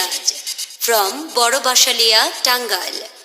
Siraj from Borobasalia, Tangal.